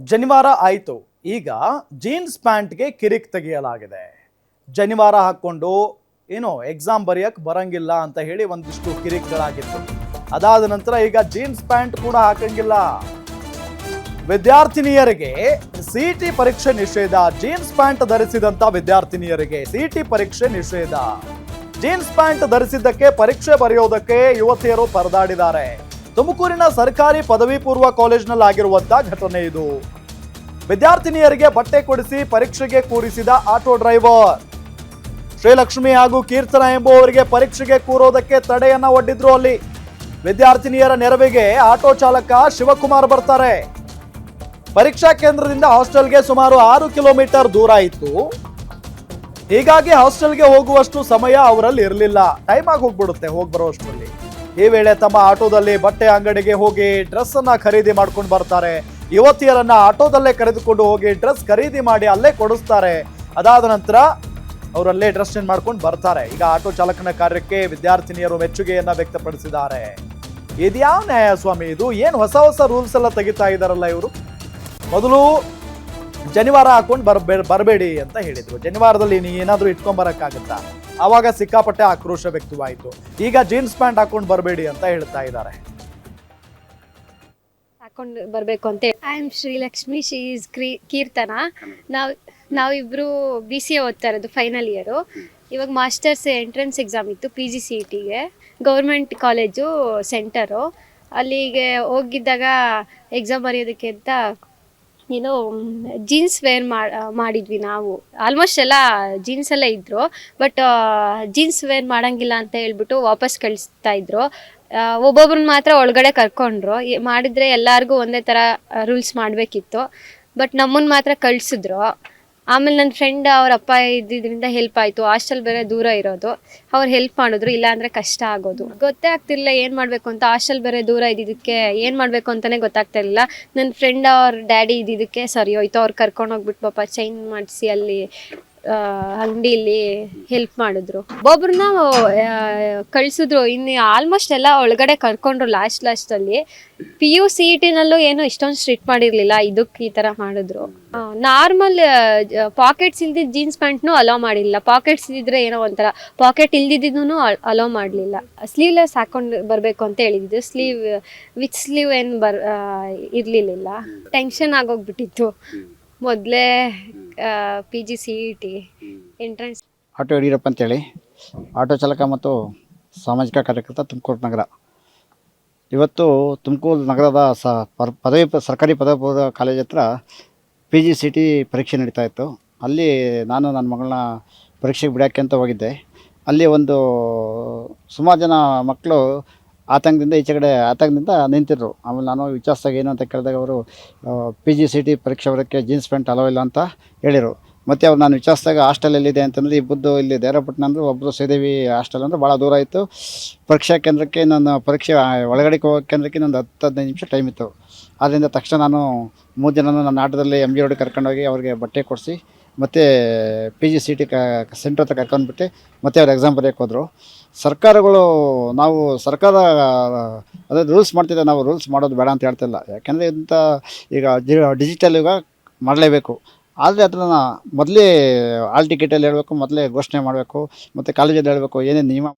ಜನಿವಾರ ಆಯಿತು. ಈಗ ಜೀನ್ಸ್ ಪ್ಯಾಂಟ್ಗೆ ಕಿರಿಕ್ ತೆಗೆಯಲಾಗಿದೆ. ಜನಿವಾರ ಹಾಕ್ಕೊಂಡು, ಏನೋ ಎಕ್ಸಾಮ್ ಬರೆಯಕ್ಕೆ ಬರಂಗಿಲ್ಲ ಅಂತ ಹೇಳಿ ಒಂದಿಷ್ಟು ಕಿರಿಕ್ಗಳಾಗಿತ್ತು. ಅದಾದ ನಂತರ ಈಗ ಜೀನ್ಸ್ ಪ್ಯಾಂಟ್ ಕೂಡ ಹಾಕಂಗಿಲ್ಲ. ವಿದ್ಯಾರ್ಥಿನಿಯರಿಗೆ ಸಿಟಿ ಪರೀಕ್ಷೆ ನಿಷೇಧ, ಜೀನ್ಸ್ ಪ್ಯಾಂಟ್ ಧರಿಸಿದಂತ ವಿದ್ಯಾರ್ಥಿನಿಯರಿಗೆ ಸಿಟಿ ಪರೀಕ್ಷೆ ನಿಷೇಧ. ಜೀನ್ಸ್ ಪ್ಯಾಂಟ್ ಧರಿಸಿದ್ದಕ್ಕೆ ಪರೀಕ್ಷೆ ಬರೆಯೋದಕ್ಕೆ ಯುವತಿಯರು ಪರದಾಡಿದ್ದಾರೆ. ತುಮಕೂರಿನ ಸರ್ಕಾರಿ ಪದವಿ ಪೂರ್ವ ಕಾಲೇಜಿನಲ್ಲಿ ಆಗಿರುವಂತಹ ಘಟನೆ ಇದು. ವಿದ್ಯಾರ್ಥಿನಿಯರಿಗೆ ಬಟ್ಟೆ ಕೊಡಿಸಿ ಪರೀಕ್ಷೆಗೆ ಕೂರಿಸಿದ ಆಟೋ ಡ್ರೈವರ್. ಶ್ರೀಲಕ್ಷ್ಮಿ ಹಾಗೂ ಕೀರ್ತನ ಎಂಬುವವರಿಗೆ ಪರೀಕ್ಷೆಗೆ ಕೂರೋದಕ್ಕೆ ತಡೆಯನ್ನ ಒಡ್ಡಿದ್ರು ಅಲ್ಲಿ. ವಿದ್ಯಾರ್ಥಿನಿಯರ ನೆರವಿಗೆ ಆಟೋ ಚಾಲಕ ಶಿವಕುಮಾರ್ ಬರ್ತಾರೆ. ಪರೀಕ್ಷಾ ಕೇಂದ್ರದಿಂದ ಹಾಸ್ಟೆಲ್ಗೆ ಸುಮಾರು ಆರು ಕಿಲೋಮೀಟರ್ ದೂರ ಇತ್ತು. ಹೀಗಾಗಿ ಹಾಸ್ಟೆಲ್ಗೆ ಹೋಗುವಷ್ಟು ಸಮಯ ಅವರಲ್ಲಿ ಇರಲಿಲ್ಲ. ಟೈಮ್ ಆಗಿ ಹೋಗ್ಬಿಡುತ್ತೆ ಹೋಗಿ ಬರೋಷ್ಟರಲ್ಲಿ ಈ ವೇಳೆ ತಮ್ಮ ಆಟೋದಲ್ಲಿ ಬಟ್ಟೆ ಅಂಗಡಿಗೆ ಹೋಗಿ ಡ್ರೆಸ್ ಅನ್ನ ಖರೀದಿ ಮಾಡ್ಕೊಂಡು ಬರ್ತಾರೆ. ಯುವತಿಯರನ್ನ ಆಟೋದಲ್ಲೇ ಕರೆದುಕೊಂಡು ಹೋಗಿ ಡ್ರೆಸ್ ಖರೀದಿ ಮಾಡಿ ಅಲ್ಲೇ ಕೊಡಿಸ್ತಾರೆ. ಅದಾದ ನಂತರ ಅವರಲ್ಲೇ ಡ್ರೆಸ್ ಚೇಂಜ್ ಮಾಡ್ಕೊಂಡು ಬರ್ತಾರೆ. ಈಗ ಆಟೋ ಚಾಲಕನ ಕಾರ್ಯಕ್ಕೆ ವಿದ್ಯಾರ್ಥಿನಿಯರು ಮೆಚ್ಚುಗೆಯನ್ನ ವ್ಯಕ್ತಪಡಿಸಿದ್ದಾರೆ. ಇದ್ಯಾವ ನ್ಯಾಯ ಸ್ವಾಮಿ? ಇದು ಏನು ಹೊಸ ಹೊಸ ರೂಲ್ಸ್ ಎಲ್ಲ ತೆಗಿತಾ ಇದಾರಲ್ಲ ಇವರು? ಮೊದಲು ಜನಿವಾರ ಹಾಕೊಂಡು ಬರ್ ಬರಬೇಡಿ ಅಂತ ಹೇಳಿದ್ರು. ಜನಿವಾರದಲ್ಲಿ ನೀ ಏನಾದರೂ ಇಟ್ಕೊಂಡ್ ಬರಕ್ಕಾಗತ್ತಾ? ಆವಾಗ ಸಿಕ್ಕಾಪಟ್ಟೆ ಆಕ್ರೋಶ ವ್ಯಕ್ತವಾಯಿತು. ಈಗ ಜೀನ್ಸ್ ಪ್ಯಾಂಟ್ ಹಾಕೊಂಡು ಬರಬೇಡಿ ಅಂತ ಹೇಳ್ತಾ ಇದ್ದಾರೆ. ಹಾಕೊಂಡು ಬರಬೇಕು ಅಂತ ಐ ಆಮ್ ಶ್ರೀಲಕ್ಷ್ಮಿ ಶಿ ಕ್ರೀ ಕೀರ್ತನ. ನಾವು ನಾವಿಬ್ಬರು ಬಿ ಸಿ ಎ ಓದ್ತಾ ಇರೋದು ಫೈನಲ್ ಇಯರು ಇವಾಗ ಮಾಸ್ಟರ್ಸ್ ಎಂಟ್ರೆನ್ಸ್ ಎಕ್ಸಾಮ್ ಇತ್ತು ಪಿ ಜಿ ಸಿ ಇ ಟಿಗೆ ಗೌರ್ಮೆಂಟ್ ಕಾಲೇಜು ಸೆಂಟರು ಅಲ್ಲಿಗೆ ಹೋಗಿದ್ದಾಗ ಎಕ್ಸಾಮ್ ಬರೆಯೋದಕ್ಕೆ ಅಂತ ಏನೋ ಜೀನ್ಸ್ ವೇರ್ ಮಾಡಿದ್ವಿ ನಾವು. ಆಲ್ಮೋಸ್ಟ್ ಎಲ್ಲ ಜೀನ್ಸ್ ಎಲ್ಲ ಇದ್ರು ಬಟ್ ಜೀನ್ಸ್ ವೇರ್ ಮಾಡಂಗಿಲ್ಲ ಅಂತ ಹೇಳ್ಬಿಟ್ಟು ವಾಪಸ್ ಕಳಿಸ್ತಾ ಇದ್ರು. ಒಬ್ಬೊಬ್ರನ್ನ ಮಾತ್ರ ಒಳಗಡೆ ಕರ್ಕೊಂಡ್ರು. ಮಾಡಿದ್ರೆ ಎಲ್ಲರಿಗೂ ಒಂದೇ ಥರ ರೂಲ್ಸ್ ಮಾಡಬೇಕಿತ್ತು. ಬಟ್ ನಮ್ಮನ್ನ ಮಾತ್ರ ಕಳಿಸಿದ್ರು. ಆಮೇಲೆ ನನ್ನ ಫ್ರೆಂಡ್ ಅವ್ರ ಅಪ್ಪ ಇದ್ದಿದ್ರಿಂದ ಹೆಲ್ಪ್ ಆಯಿತು. ಹಾಸ್ಟೆಲ್ ಬೇರೆ ದೂರ ಇರೋದು. ಅವ್ರು ಹೆಲ್ಪ್ ಮಾಡಿದ್ರು. ಇಲ್ಲಾಂದ್ರೆ ಕಷ್ಟ ಆಗೋದು. ಗೊತ್ತೇ ಆಗ್ತಿರ್ಲಿಲ್ಲ ಏನು ಮಾಡಬೇಕು ಅಂತ. ಹಾಸ್ಟೆಲ್ ಬೇರೆ ದೂರ ಇದ್ದಿದ್ದಕ್ಕೆ ಏನು ಮಾಡಬೇಕು ಅಂತಲೇ ಗೊತ್ತಾಗ್ತಾ ಇರಲಿಲ್ಲ. ನನ್ನ ಫ್ರೆಂಡ್ ಅವ್ರ ಡ್ಯಾಡಿ ಇದ್ದಿದ್ದಕ್ಕೆ ಸರಿ ಹೋಯ್ತು. ಅವ್ರು ಕರ್ಕೊಂಡು ಹೋಗ್ಬಿಟ್ಟು ಪಾಪ ಚೈನ್ ಮಾಡಿಸಿ ಅಲ್ಲಿ ಅಂಗಡಿಲಿ ಹೆಲ್ಪ್ ಮಾಡಿದ್ರು. ಒಬ್ಬೊಬ್ರನ್ನ ಕಳ್ಸಿದ್ರು. ಇನ್ನು ಆಲ್ಮೋಸ್ಟ್ ಎಲ್ಲ ಒಳಗಡೆ ಕರ್ಕೊಂಡ್ರು ಲಾಸ್ಟ್ ಲಾಸ್ಟಲ್ಲಿ ಪಿ ಯು ಸಿ ಟಿನಲ್ಲೂ ಏನು ಇಷ್ಟೊಂದು ಸ್ಟ್ರಿಕ್ಟ್ ಮಾಡಿರಲಿಲ್ಲ. ಇದಕ್ಕೆ ಈ ತರ ಮಾಡಿದ್ರು. ನಾರ್ಮಲ್ ಪಾಕೆಟ್ಸ್ ಇಲ್ದಿದ್ದ ಜೀನ್ಸ್ ಪ್ಯಾಂಟ್ನು ಅಲೋ ಮಾಡಿಲ್ಲ ಪಾಕೆಟ್ಸ್ ಇದ್ರೆ ಏನೋ ಒಂಥರ ಪಾಕೆಟ್ ಇಲ್ದಿದ್ದೂ ಅಲೋ ಮಾಡಲಿಲ್ಲ. ಸ್ಲೀವ್ಲೆಸ್ ಹಾಕೊಂಡು ಬರಬೇಕು ಅಂತ ಹೇಳಿದ್ದು. ಸ್ಲೀವ್ ವಿತ್ ಸ್ಲೀವ್ ಏನು ಬರ್ ಇರ್ಲಿಲ್ಲ ಟೆನ್ಷನ್ ಆಗೋಗ್ಬಿಟ್ಟಿತ್ತು. ಮೊದಲೇ P G C E T entrance auto Yediyurappa ಅಂತೇಳಿ. ಆಟೋ ಚಾಲಕ ಮತ್ತು ಸಾಮಾಜಿಕ ಕಾರ್ಯಕರ್ತ ತುಮಕೂರು ನಗರ. ಇವತ್ತು ತುಮಕೂರು ನಗರದ ಸ ಪರ್ ಪದವಿ ಪ- ಸರ್ಕಾರಿ ಪದವಿ ಪೂರ್ವ ಕಾಲೇಜ್ ಹತ್ರ ಪಿ ಜಿ ಸಿ ಟಿ ಪರೀಕ್ಷೆ ನಡೀತಾ ಇತ್ತು. ಅಲ್ಲಿ ನಾನು ನನ್ನ ಮಗಳನ್ನ ಪರೀಕ್ಷೆಗೆ ಬಿಡೋಕ್ಕೆ ಅಂತ ಹೋಗಿದ್ದೆ. ಅಲ್ಲಿ ಒಂದು ಸುಮಾರು ಜನ ಮಕ್ಕಳು ಆತಂಕದಿಂದ ಈಚೆ ಕಡೆ, ಆತಂಕದಿಂದ ನಿಂತಿದ್ರು. ಆಮೇಲೆ ನಾನು ವಿಚಾರಿಸಿದಾಗ ಏನು ಅಂತ ಕೇಳಿದಾಗ ಅವರು ಪಿ ಜಿ ಸಿ ಟಿ ಪರೀಕ್ಷೆ ಬರೋಕ್ಕೆ ಜೀನ್ಸ್ ಪ್ಯಾಂಟ್ ಅಲೋ ಇಲ್ಲ ಅಂತ ಹೇಳಿದರು ಮತ್ತು ಅವ್ರು ನಾನು ವಿಚಾರಿಸಿದಾಗ ಹಾಸ್ಟೆಲ್ ಎಲ್ಲಿದೆ ಅಂತಂದರೆ ಇಬ್ಬದ್ದು ಇಲ್ಲಿ ದೇರಪಟ್ಟಣ ಅಂದ್ರೆ ಒಬ್ಬರು ಶ್ರೀದೇವಿ ಹಾಸ್ಟೆಲ್ ಅಂದರೆ ಭಾಳ ದೂರ ಇತ್ತು. ಪರೀಕ್ಷಾ ಕೇಂದ್ರಕ್ಕೆ ನನ್ನ ಪರೀಕ್ಷೆ ಒಳಗಡೆ ಹೋಗೋ ಕೇಂದ್ರಕ್ಕೆ ನಂದು ಹತ್ತು, ಹದಿನೈದು ನಿಮಿಷ ಟೈಮ್ ಇತ್ತು. ಆದ್ದರಿಂದ ತಕ್ಷಣ ನಾನು ಮೂರು ಜನನ ನನ್ನ ಆಟದಲ್ಲಿ ಎಂ ಜಿ ರೋಡಿಗೆ ಕರ್ಕೊಂಡೋಗಿ ಅವ್ರಿಗೆ ಬಟ್ಟೆ ಕೊಡಿಸಿ ಮತ್ತು ಪಿ ಜಿ ಸಿ ಟಿ ಕ ಸೆಂಟ್ರ್ ಕರ್ಕೊಂಡ್ಬಿಟ್ಟು ಮತ್ತೆ ಅವ್ರು ಎಕ್ಸಾಮ್ ಬರೆಯೋಕೆ ಹೋದರು. ಸರ್ಕಾರಗಳು ನಾವು ಸರ್ಕಾರ, ಅದೇ ರೂಲ್ಸ್ ಮಾಡ್ತಿದ್ದೆ ನಾವು ರೂಲ್ಸ್ ಮಾಡೋದು ಬೇಡ ಅಂತ ಹೇಳ್ತಿಲ್ಲ ಯಾಕೆಂದರೆ ಇಂಥ ಈಗ ಡಿಜಿಟಲ್ ಯುಗ ಮಾಡಲೇಬೇಕು. ಆದರೆ ಅದನ್ನು ಮೊದಲೇ ಆಲ್ ಟಿಕೆಟಲ್ಲಿ ಹೇಳಬೇಕು, ಮೊದಲೇ ಘೋಷಣೆ ಮಾಡಬೇಕು, ಮತ್ತು ಕಾಲೇಜಲ್ಲಿ ಹೇಳಬೇಕು, ಏನೇನು ನಿಯಮ